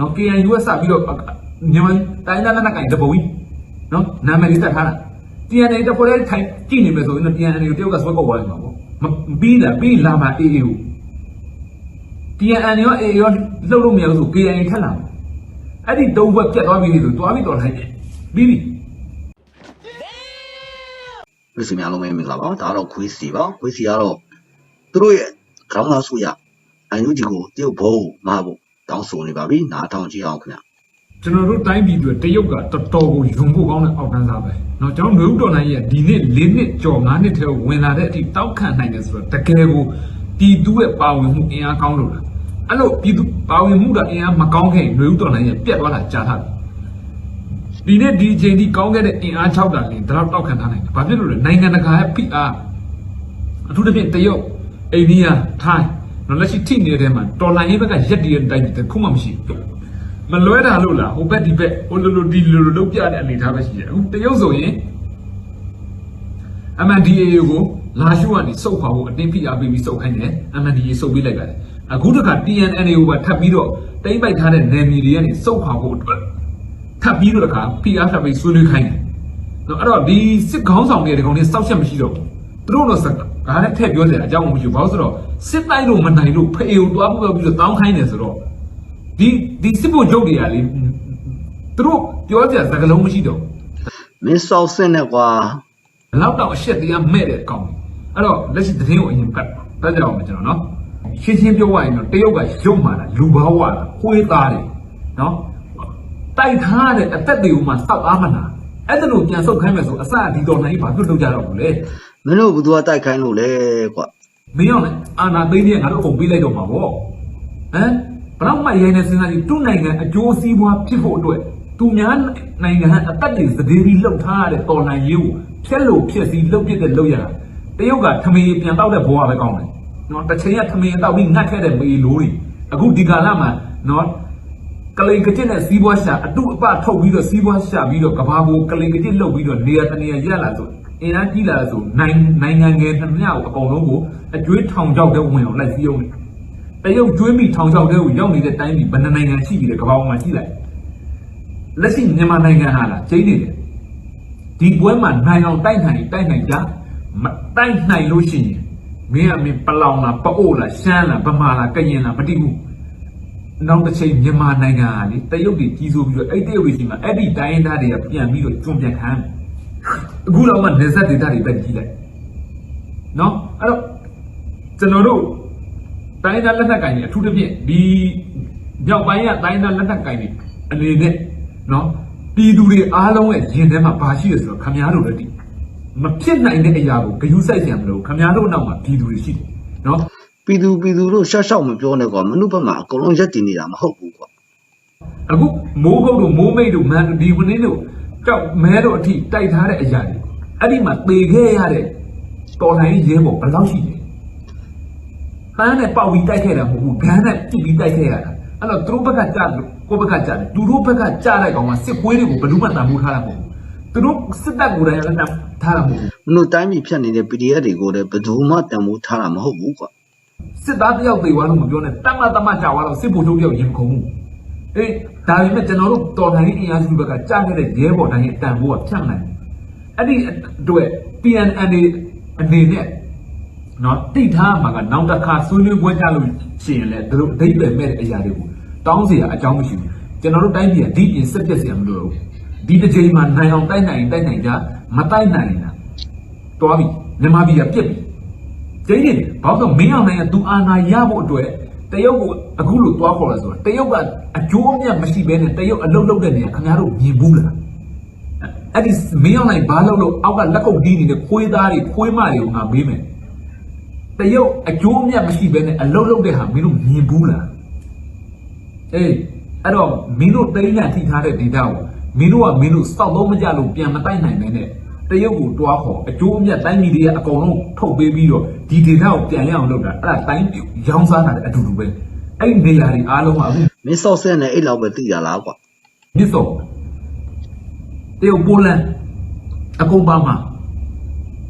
နော် KNU ကစပြီးတော့မြန်မာတိုင်းသားနဲ့ကင်တပုံကြီးနော်နာမည်လေးတက်ထားတာ TNA တပေါ်လေးထိုင်ကြည့်နေမယ်ဆိုရင် TNA ကိုတယောက်ကဆွဲကောက်သွားတယ်မှာပေါ့မပြီးလားပြီးလာမှာ AA ကို TNA ရော AA ရောလှုပ်လို့မရဘူးဆို KNA ထက်လာအဲ့ဒီတုံးဘက်ပြတ်သွားပြီဆိုသွားပြီးတော့လိုက်တယ်ပြီးပြီပြည်သူများလုံးပဲမင်္ဂလာပါဒါကတော့ခွေးစီပါခွေးစီကတော့သူတို့ရဲ့ခေါင်းသားဆိုရအန်ယူဂျီကိုတရုတ်ဘုံမဟု တောင်းဆိုနေပါပြီနားထောင်ကြည့်အောင်ခင်ဗျကျွန်တော်တို့တိုင်းပြည်တွေတရုတ်ကတော်တော်ကိုယုံဖို့ကောင်းတဲ့အောက်တန်းစားပဲ။နော်ကျွန်တော်မျိုးတော်နိုင်ရဲ့ဒီနှစ်၄နှစ်ကျော်၅နှစ်ထဲဝင်လာတဲ့အထိတောက်ခံနိုင်တယ်ဆိုတော့တကယ်ကိုပြည်သူရဲ့ပါဝင်မှုအင်အားကောင်းလို့လား။အဲ့လိုပြည်သူပါဝင်မှုတော့အင်အားမကောင်းခင်မျိုးတော်နိုင်ရဲ့ပြတ်သွားတာကြာတာ။ဒီနေ့ဒီအချိန်ထိကောင်းခဲ့တဲ့အင်အား၆တာလင်းဒါတော့တောက်ခံထားနိုင်တယ်။ဘာဖြစ်လို့လဲနိုင်ငံတကာရဲ့ PR အထူးသဖြင့်တရုတ်အိန္ဒိယထိုင်း နော်လက်ရှိထိနေတဲ့ထဲမှာတော်လိုင်းရေးဘက်ကရက်တည်တဲ့တိုင်းပြည်တစ်ခုမှမရှိဘူးမလွဲတာလို့လားဟိုဘက်ဒီဘက်ဟိုလိုလိုဒီလိုလိုလုပ်ပြတဲ့အနေထားပဲရှိတယ်အခုတရုတ်ဆိုရင် MNDAA ကိုလာရှုကနေစုပ်ခွာဖို့အတင်းဖိအားပေးပြီးစုပ်ခိုင်းတယ် MNDAA စုပ်ပေးလိုက်ပါတယ်အခုတခါ TNNA ကိုပါထပ်ပြီးတော့တိမ့်ပိုက်ထားတဲ့နယ်မြေတွေကနေစုပ်ခွာဖို့အတွက်ထပ်ပြီးတော့တခါဖိအားထပ်ပြီးဆွေးနွေးခိုင်းတယ်နော်အဲ့တော့ဒီစစ်ခေါင်းဆောင်တွေဒီကောင်တွေစောက်ချက်မရှိတော့ဘူးသူတို့တော့စကားနဲ့ထည့်ပြောစရာအကြောင်းမရှိဘူးဘာလို့ဆိုတော့ စစ်တိုက်လို့မနိုင်လို့ဖေကိုတွားဖို့ပြီးတော့တောင်းခိုင်းတယ်ဆိုတော့ဒီဒီစစ်ဖို့ချုပ်တွေကလေသူတို့ပြောကြစကားလုံးမရှိတော့မင်းစောက်စင်းနဲ့ကွာဘလောက်တော့အရှက်တရားမဲ့တဲ့အကောင်အဲ့တော့လက်ရှိသတင်းကိုအရင်ကတ်တက်ကြအောင်မယ်ကျွန်တော်နော်ရှင်းရှင်းပြောရရင်တော့တရုတ်ကရုပ်မာတာလူဘာဝတာခွေးသားတယ်နော်တိုက်ထားတဲ့အသက်တွေကိုမှစောက်အားမနာအဲ့ဒါလို့ပြန်ဆုတ်ခိုင်းမယ်ဆိုအစအဒီတော်နိုင်ဘာဖြစ်လုပ်ကြတော့ဘူးလေမင်းတို့ဘယ်သူကတိုက်ခိုင်းလို့လဲကွာ မင်းရောလေအာနာသိန်းကြီးငါတို့အကုန်ပေးလိုက်တော့မှာပေါ့ဟမ်ဘလောက်မှရိုင်းနေစဉ်းစားကြည့်သူ့နိုင်ငံအကျိုးစီးပွားဖြစ်ဖို့အတွက်သူများနိုင်ငံအသက်တွေစည်ပြီးလှုပ်ထားရတဲ့တော်လှန်ရေးကိုဖြက်လို့ဖြက်စီလှုပ်ပြတဲ့လှုပ်ရတာတရုတ်ကထမင်းပြန်တောက်တဲ့ဘဝပဲကောင်းတယ်နော်တစ်ချိန်ကထမင်းတောက်ပြီးငတ်ခဲ့တဲ့မေလိုတွေအခုဒီကာလမှာနော်ကလိန်ကကျစ်နဲ့စီးပွားရှာအတုအပထုတ်ပြီးတော့စီးပွားရှာပြီးတော့ကဘာကိုကလိန်ကကျစ်လှုပ်ပြီးတော့နေရာတနေရာရက်လာဆို အင်အားကြီးလာဆိုနိုင်နိုင်ငံငယ်တစ်မြောက်အကုန်လုံးကိုအကျွေးထောင်ချောက်တဲ့ဝင်အောင်လိုက်စီးအောင်တရုတ်ကျွေးမိထောင်ချောက်တဲ့ကိုရောက်နေတဲ့တိုင်းပြည်ဘယ်နှနိုင်ငံရှိပြီလဲကဘာပေါ်မှာရှိလိုက်လက်ရှိမြန်မာနိုင်ငံဟာလားကျိန်းနေတယ်ဒီပွဲမှာနိုင်အောင်တိုက်နိုင်တိုက်နိုင်ကြမတိုက်နိုင်လို့ရှိရင်မင်းကမင်းပလောင်လားပအိုးလားရှမ်းလားဗမာလားကရင်လားမတိဘူးနောက်တစ်ချိန်မြန်မာနိုင်ငံဟာလေတရုတ်တွေကြီးစိုးပြီးတော့အဲ့တရုတ်တွေရှိမှအဲ့ဒီတိုင်းရင်းသားတွေကပြန်ပြီးတော့ကျွံပြန်ခံ အခုတော့မှနေဆက်ဒေတာတွေပဲကြီးလိုက်နော်အဲ့တော့ကျွန်တော်တို့တိုင်းရင်းသားလက်နက်ကင်တွေအထူးသဖြင့်ဒီမြောက်ပိုင်းကတိုင်းရင်းသားလက်နက်ကင်တွေအနေနဲ့နော်ပြည်သူတွေအားလုံးရဲ့ရင်ထဲမှာဘာရှိရဆိုတော့ခမားတို့လည်းဒီမဖြစ်နိုင်တဲ့အရာကိုဂယုစိုက်ကြံမလို့ခမားတို့နောက်မှာပြည်သူတွေရှိတယ်နော်ပြည်သူပြည်သူတို့ရှော့ရှော့မပြောနဲ့ကွာမနုဘက်မှာအကုန်လုံးရက်တည်နေတာမဟုတ်ဘူးကွာအခုမိုးကုတ်တို့မိုးမိတ်တို့မန်ဒီဝင်းင်းတို့ ကြောက်မဲတို့အထိတိုက်ထားတဲ့အရာတွေအဲ့ဒီမှာသေခဲ့ရတဲ့တော်လိုင်းရဲဘော်ဘယ်လောက်ရှိလဲပန်းနဲ့ပေါက်ပြီးတိုက်ခဲ့တာမဟုတ်ဘူးဂန်းနဲ့ပြစ်ပြီးတိုက်ခဲ့ရတာအဲ့တော့သူတို့ဘက်ကကြာလို့ကိုယ့်ဘက်ကကြာတယ်သူတို့ဘက်ကကြာလိုက်ကောင်ကစစ်ပွဲတွေကိုဘယ်သူမှတန်ဖိုးထားတာမဟုတ်ဘူးသူတို့စစ်တပ်ကိုယ်တိုင်လည်းတန်ထားတာမဟုတ်ဘူးမင်းတို့တိုင်းပြည်ဖြတ်နေတဲ့ PDF တွေကိုလည်းဘယ်သူမှတန်ဖိုးထားတာမဟုတ်ဘူးကွာစစ်သားတယောက်သေသွားလို့မပြောနဲ့တတ်မှတ်တတ်မှတ်ကြာသွားတော့စစ်ဗိုလ်ချုပ်တယောက်ရင်မခုန်ဘူး အေးဒါပေမဲ့ကျွန်တော်တို့တော်လှန်ရေးအင်အားစုဘက်ကကြာခဲ့တဲ့ရဲဘော်တိုင်းရဲ့တန်ဖိုးကဖြတ်မနိုင်ဘူးအဲ့ဒီအတွက် PNN အနေအနေနဲ့နော်တိထားမှာကနောက်တစ်ခါဆွေးနွေးပွဲကြလို့ရှိရင်လည်းတို့အဓိပ္ပာယ်မဲ့တဲ့အရာတွေကိုတောင်းเสียအကြောင်းမရှိဘူးကျွန်တော်တို့တိုင်းပြည်ကဒီပြင်ဆက်ပြက်เสียမလို့ဒီတစ်ချိန်မှာနိုင်အောင်တိုက်နိုင်တိုက်နိုင်ကြမတိုက်နိုင်တာတွားပြီမြန်မာပြည်ကပြက်ပြီ ကျင်းနေတယ်ဘာလို့လဲမင်းအောင်နိုင်ကသူအာဏာရဖို့အတွက် တရုတ်ကိုအခုလိုတွားခေါ်လာဆိုတော့တရုတ်ကအကျိုးအမြတ်မရှိဘဲနဲ့တရုတ်အလုတ်လုတ်တဲ့နေရာခင်ဗျားတို့မြင်ဘူးလားအဲ့ဒီမင်းအောင်နိုင်ဘာလို့လို့အောက်ကလက်ကုပ်တီးနေတဲ့ခွေးသားတွေခွေးမတွေကိုငါမေးမယ်တရုတ်အကျိုးအမြတ်မရှိဘဲနဲ့အလုတ်လုတ်တဲ့ဟာမင်းတို့မြင်ဘူးလားအေးအဲ့တော့မင်းတို့တိန်းနဲ့ထိထားတဲ့ဒေတာကိုမင်းတို့ကမင်းတို့စောက်တော့မကြလို့ပြန်မတိုက်နိုင်ပဲနဲ့တရုတ်ကိုတွားခေါ်အကျိုးအမြတ်တိုင်းပြည်တွေကအကုန်လုံးထုတ်ပေးပြီးတော့ ဒီဒေတာကိုပြန်ရအောင်လုပ်တာအဲ့ဒါတိုင်းပြည်ရောင်းစားတာတဲ့အတူတူပဲအဲ့ဒီနေရာတွေအားလုံးကအခုမင်းစောက်စင်းနဲ့အဲ့လောက်ပဲသိရလားကွာမြစ်စောတရုတ်ပိုလန်အကုန်ပါမှာ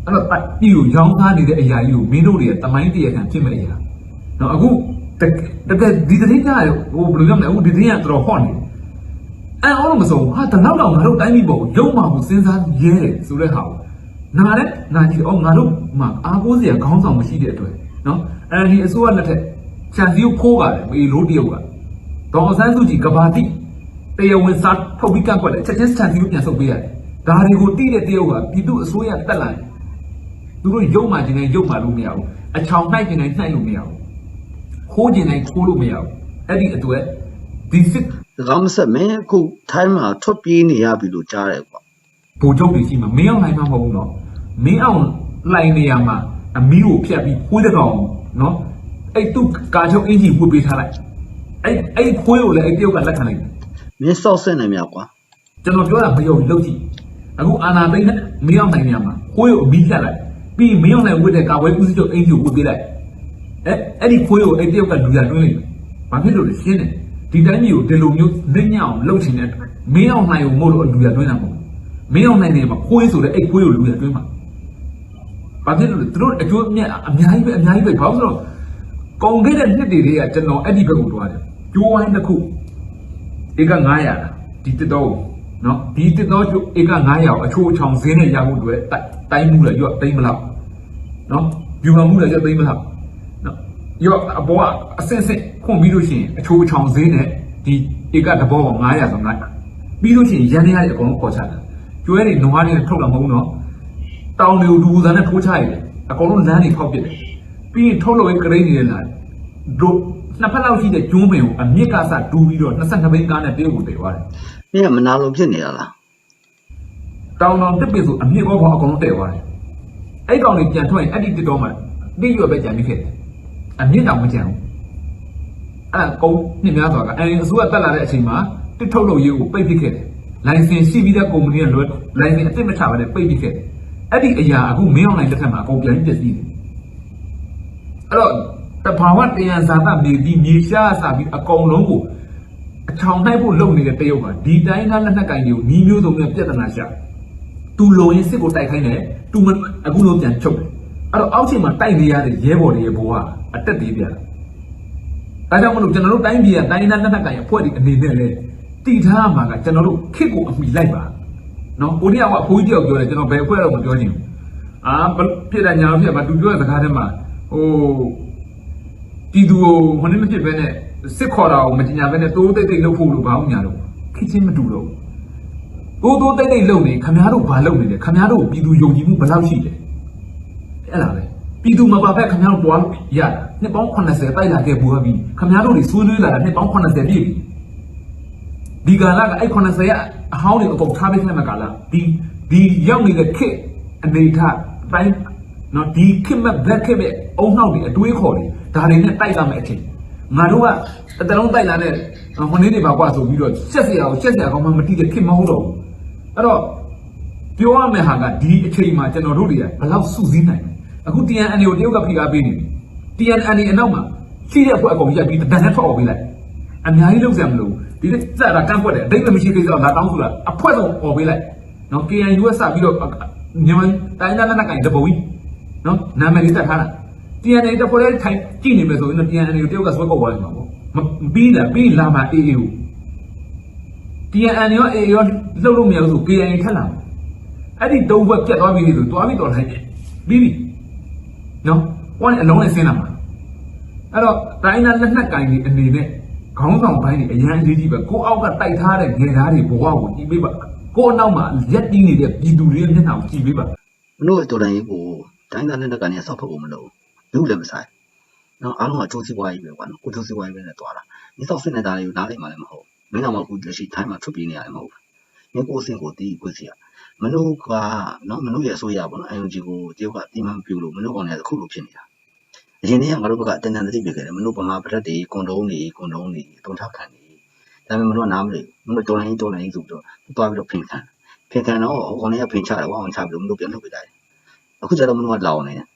အဲ့တော့ပြည်ကိုရောင်းစားနေတဲ့အရာကြီးကိုမင်းတို့တွေကတမိုင်းတရခံဖြစ်မဲ့အရာနော်အခုတကယ်ဒီတရင်ကြရဟိုဘယ်လိုပြောမလဲအခုဒီတရင်ကတော်တော်ဟော့နေအဲအော်လို့မဆုံးဟာတနောက်တော့ငါတို့တိုင်းပြည်ပေါ်ရုံမှကိုစဉ်းစားရဲတယ်ဆိုတဲ့ဟာကို နားလဲနားကြည့်အောင်ငါတို့မှာအားကိုးစရာခေါင်းဆောင်မရှိတဲ့အတွက်နော်အဲဒီအစိုးရလက်ထက်ချန်စီကိုခိုးပါတယ်မေလို့တရုတ်ကဒေါ်ဆန်းစုကြည်ကဘာတိတရားဝင်စားထုတ်ပြီးကန့်ကွက်တယ်ချက်ချင်းချန်စီကိုပြန်ဆုတ်ပေးရတယ်ဒါတွေကိုတိတဲ့တရုတ်ကပြည်သူအစိုးရတက်လာတယ်သူတို့ရုံမှကျင်နေရုံမှလို့မရဘူးအချောင်နှိုက်ကျင်နေနှိုက်လို့မရဘူးခိုးကျင်တိုင်းခိုးလို့မရဘူးအဲ့ဒီအတွက်ဒီစစ်။ဒါမှမဆက်မင်းအခုထိုင်းမှာထွက်ပြေးနေရပြီလို့ကြားတယ်ကွာ ဘူချုပ်တွေရှိမှာမင်းအောင်နိုင်မှာမဟုတ်ဘူးနော်မင်းအောင်လိုင်နေရမှာအမီးကိုဖြတ်ပြီးခွေးတစ်ကောင်နော်အဲ့သူကာချုပ်အင်ဂျီဝှပေးထားလိုက်အဲ့အဲ့ခွေးကိုလည်းအဲ့တယောက်ကလက်ခံလိုက်တယ်။မင်းစောက်စစ်နေမြကွာကျွန်တော်ပြောတာမယုံဘူးလုပ်ကြည့်အခုအာနာသိန်းနဲ့မင်းအောင်နိုင်နေရမှာခွေးကိုအမီးဖြတ်လိုက်ပြီးမင်းအောင်နိုင်ဝှတဲ့ကာဝဲဦးစီးချုပ်အင်ဂျီကိုဝှပေးလိုက်အဲ့အဲ့ဒီခွေးကိုအဲ့တယောက်ကလူရတွင်းလိုက်ဘာဖြစ်လို့လဲရှင်းတယ်ဒီတိုင်းမျိုးဒီလိုမျိုးလက်ညအောင်လှုပ်ချင်တဲ့မင်းအောင်နိုင်ကိုမို့လို့လူရတွင်းတာမဟုတ် မင်းအောင်နိုင်နေမှာခွေးဆိုတဲ့အဲ့ခွေးကိုလူရတွင်းမှာဘာဖြစ်လို့လဲသူတို့အကျိုးအမြတ်အများကြီးပဲအများကြီးပဲဘာလို့ဆိုတော့ကုန်ခဲ့တဲ့နှစ်တွေကကျွန်တော်အဲ့ဒီဘက်ကိုတွားတယ်ကျိုးဝိုင်းတစ်ခုဧက900လားဒီတစ်တော့နော်ဒီတစ်တော့ဧက900ကိုအချိုးအချောင်ဈေးနဲ့ရဖို့အတွက်တိုင်းမှုလဲရော့သိမ်းမလောက်နော်ယူဟမှုလဲရော့သိမ်းမလောက်နော်ရောအဘောကအစင်စင်ခွန်ပြီးလို့ရှိရင်အချိုးအချောင်ဈေးနဲ့ဒီဧကတဘောက900ဆို900ပြီးလို့ရှိရင်ရန်ရရအကုန်လုံးပေါ်ချတာ ကျွဲတွေနွားတွေထုတ်လာမဟုတ်ဘူးနော်တောင်တွေကိုဒူဇာနဲ့ထိုးချရတယ်အကုန်လုံးလမ်းတွေဖောက်ပစ်တယ်ပြီးရင်ထုတ်လို့ရကရိန်းနေလာတို့နှစ်ဖက်လောက်ရှိတဲ့ကျွန်းပင်ကိုအမြင့်ကစဒူးပြီးတော့22ဘိန်းကားနဲ့တရုတ်ကိုတည်သွားတယ်။မင်းကမနာလိုဖြစ်နေတာလားတောင်တောင်တစ်ပင်ဆိုအမြင့်ကောဘောအကုန်လုံးတည်သွားတယ်အဲ့ကောင်တွေပြန်ထွက်ရင်အဲ့ဒီတစ်တော်မှာတိရွယ်ပဲကြံပြီးခဲ့တယ်အမြင့်တောင်မကြံဘူးအဲ့ဒါကုန်းနှစ်များစွာကအရင်အစိုးရတက်လာတဲ့အချိန်မှာတစ်ထုတ်လုပ်ရေးကိုပိတ်ပစ်ခဲ့တယ်။ လိုင်စင်ရှိပြီးတဲ့ကုမ္ပဏီကလွယ်လိုင်စင်အစ်စ်မချဘဲနဲ့ပိတ်ပစ်ခဲ့တယ်။အဲ့ဒီအရာအခုမင်းအောင်နိုင်လက်ထက်မှာအကုန်ပြန်ပြီးပြည့်စည်တယ်။အဲ့တော့တဘာဝတရားဇာတမြေဒီမြေရှားစပြီးအကုန်လုံးကိုအချောင်နှိုက်ဖို့လုပ်နေတဲ့တရုတ်ကဒီတိုင်းသားလက်နက်ကင်တွေကိုညီမျိုးစုံနဲ့ပြဿနာရှာ။သူလိုရင်စစ်ကိုတိုက်ခိုင်းတယ်။သူမအခုလိုပြန်ချုပ်တယ်။အဲ့တော့အောက်ချိန်မှာတိုက်နေရတဲ့ရဲဘော်တွေရဲ့ဘဝအတက်သေးပြတာ။ဒါကြောင့်မလို့ကျွန်တော်တို့တိုင်းပြည်ကတိုင်းသားလက်နက်ကိုင်အဖွဲ့တွေအနေနဲ့လေ တည်ထားမှာကကျွန်တော်တို့ခစ်ကိုအမိလိုက်ပါနော်ကိုရီးယားကအဖိုးကြီးတယောက်ပြောတယ်ကျွန်တော်ဘယ်အဖွဲ့တော့မပြောချင်ဘူးအာဘယ်ဖြစ်တယ်ညာလို့ဖြစ်မှာသူပြောတဲ့စကားထဲမှာဟိုတီသူကိုဟိုနေ့မဖြစ်ပဲနဲ့စစ်ခေါ်တာကိုမတင်ညာပဲနဲ့တိုးတိတ်တိတ်လှုပ်ဖို့လို့ဘာမှမညာတော့ခစ်ချင်းမတူတော့ဘူးတိုးတိုးတိတ်တိတ်လှုပ်နေခမားတို့ဘာလှုပ်နေလဲခမားတို့ပြည်သူယုံကြည်မှုဘယ်လောက်ရှိလဲအဲ့လားပဲပြည်သူမပါဘက်ခင်ဗျားတို့တွားလို့ရတာနှစ်ပေါင်း80တိုက်လာခဲ့ဘူးပြီခင်ဗျားတို့တွေဆွေးနွေးလာတာနှစ်ပေါင်း80ပြည့်ပြီ ဒီကာလကအဲ့80ရအဟောင်းတွေအကုန်ထားပေးခဲ့မှာကာလဒီဒီရောက်နေတဲ့ခစ်အနေထားတိုင်းနော်ဒီခစ်မဲ့ black ခစ်မဲ့အုံနောက်တွေအတွေးခေါ်တွေဒါတွေနဲ့တိုက်လာမယ့်အချိန်ငါတို့ကတတလုံးတိုက်လာတဲ့ဟိုနေ့တွေပါကွာဆိုပြီးတော့ရှက်စရာကိုရှက်စရာကောင်းမှမတိတဲ့ခစ်မဟုတ်တော့ဘူးအဲ့တော့ပြောရမယ့်ဟာကဒီအချိန်မှာကျွန်တော်တို့တွေကဘယ်လောက်စုစည်းနိုင်လဲအခု TNN ကိုတရုတ်ကဖိအားပေးနေပြီ TNN အနောက်မှာရှိတဲ့အဖွဲ့အကုန်ရက်ပြီးတန်နဲ့ထွက်အောင်ပေးလိုက်အများကြီးလုပ်စရာမလိုဘူး ဒီနေ့စတာကန့်ကွက်တယ်အတိတ်မရှိသေးတော့လာတောင်းဆိုတာအဖွဲ့ဆုံးអော်ပေးလိုက်နော် KNU ကစပြီးတော့မြန်မာတိုင်းသားနဲ့ကင်တပုံကြီးနော်နာမည်လေးတက်ထားတာ TNN တဖွဲ့လေးထိုင်ကြည့်နေမယ်ဆိုရင် TNN ကိုတရုတ်ကဆွဲကောက်သွားတယ်မှာပေါ့မပြီးတာပြီးလာမှာ AA ကို TNN ရော AA ရောလှုပ်လို့မရဘူးဆို KNU ထက်လာမှာအဲ့ဒီတုံးဘက်ပြတ်သွားပြီဆိုသွားပြီတော့လိုက်တယ်ပြီးပြီနော်ဟောအလုံးနဲ့ဆင်းလာမှာအဲ့တော့တိုင်းသားလက်နက်ကင်တွေအနေနဲ့ ခေါင်းဆောင်ပိုင်းတွေအရန်အရေးကြီးပဲကိုအောက်ကတိုက်ထားတဲ့ငယ်သားတွေဘဝကိုကြည်ပေးပါကိုအနောက်မှာရက်တီးနေတဲ့ပြည်သူတွေရဲ့မျက်နှာကိုကြည်ပေးပါ။မင်းတို့တော်တိုင်ရေးကိုတိုင်းသားလက်နက်ကနေဆောက်ဖို့မလုပ်ဘူး။ဘူးလည်းမဆိုင်။နော်အားလုံးကကြိုးစီးပွားကြီးပဲကွာနော်။ကိုကြိုးစီးပွားကြီးပဲနဲ့တွားတာ။မင်းဆောက်စစ်နေတာတွေကိုနားလည်မှလည်းမဟုတ်ဘူး။မင်းကမှအခုလက်ရှိထိုင်းမှာထွက်ပြေးနေရတယ်မဟုတ်ဘူး။မင်းကိုယ်အဆင့်ကိုတီးကိုစီရ။မင်းတို့ကနော်မင်းတို့ရဲ့အစိုးရပေါ့နော်။ NUG ကိုတယောက်ကအတိမမပြုလို့မင်းတို့ကောင်တွေကအခုလိုဖြစ်နေတာ။ အရင်တည်းကငါတို့ဘက်ကအတန်တန်တိပြခဲ့တယ်မင်းတို့ဗမာပြည်တွေကွန်ဒုံးတွေကွန်ဒုံးတွေတုံထောက်ခံနေဒါပေမဲ့မင်းတို့ကနားမလည်ဘူးမင်းတို့တော်လိုင်းတော်လိုင်းဆိုပြီးတော့တွားပြီးတော့ဖင်ခံဖင်ခံတော့ဟိုကောင်တွေကဖင်ချတယ်ဝါအောင်ချပြီးတော့မင်းတို့ပြန်ထုတ်ပြလိုက်အခုကျတော့မင်းတို့ကလောင်နေတယ်